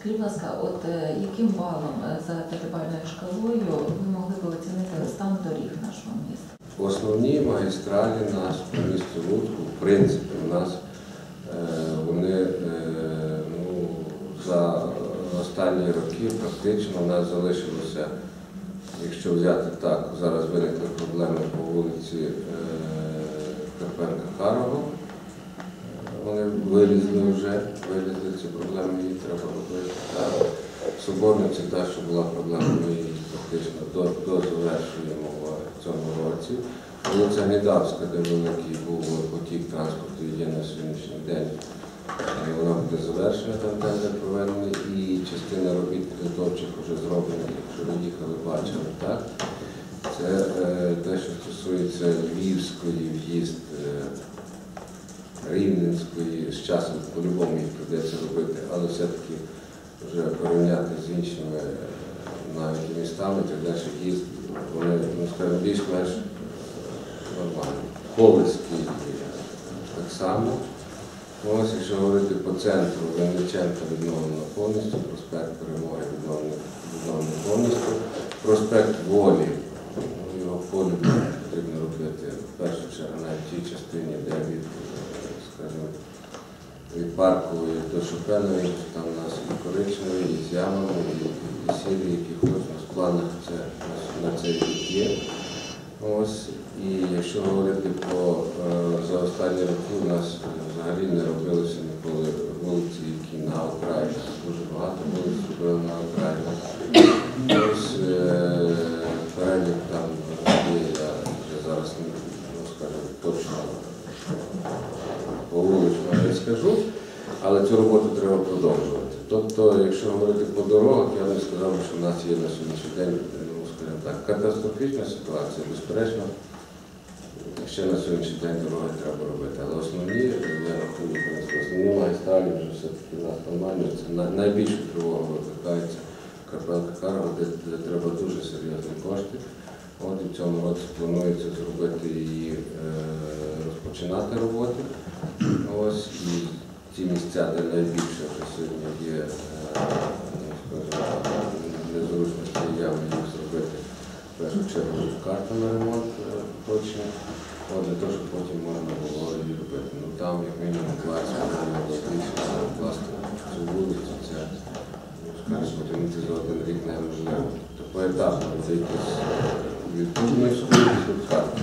Скажіть, будь ласка, от е, яким балом е, за п'ятибальною шкалою ви могли б оцінити стан доріг нашого міста? Основні магістралі нас по місту Луцьку, в принципі, у нас е, вони ну, за останні роки практично у нас залишилося, якщо взяти так, зараз виникли проблеми по вулиці Карпенка Харова. Вилізли вже, вилізли ці проблеми, її треба робити. Так. В та, що була проблема, ми її практично до, до в цьому році. Вулиця Гнідавська, де великий був потік транспорту, є на сьогоднішній день. Е, Вона буде завершена, там тендер проведений, і частина робіт підготовчих вже зроблена, якщо ви їхали, бачили, так? Це е, те, що стосується Львівської в'їзд. е, Рівненської з часом по-любому їх прийдеться робити, але все-таки вже порівняти з іншими е, навіть містами, так далі їзд, вони, ну скажімо, більш-менш е, нормальні. Е, так само. Ось, якщо говорити по центру, Винниченка відновлено повністю, проспект Перемоги відновлено, повністю, проспект Волі, ну, його полі потрібно робити в першу чергу навіть в тій частині, де від, е, скажімо, від паркової до Шопенової, там у нас і коричневий, і з ямами, і, і сірі, які хочемо в планах це на- рік є. Ось, і якщо говорити по е, за останні роки, у нас взагалі не робилися ніколи вулиці, які на окраїнах. Дуже багато вулиць робили на окраїнах. Ось е, перелік там є, я вже зараз не ну, скажу точно по вуличному не скажу, але цю роботу треба продовжувати. Тобто, якщо говорити по дорогах, я не сказав, що в нас є на сьогоднішній день, ну скажімо так, катастрофічна ситуація, безперечно. Ще на сьогоднішній день дороги треба робити. Але основні, я рахую, основні магістралі вже все-таки в нас нормально. Це на- найбільшу тривогу викликається Карпенка Харова, де, де треба дуже серйозні кошти. От і в цьому році планується зробити її, е, розпочинати роботи. Ось і ті місця, де найбільше вже сьогодні є е, незручності, явно їх зробити в першу чергу карта на ремонт е, точно. Для того, щоб потім можна було її робити. Ну там як мінімум 20 мільйонів тисяч власне цю вулицю, це ну, потягнути за один рік неможливо. Тобто поетапно це якісь відповідності, тут карта.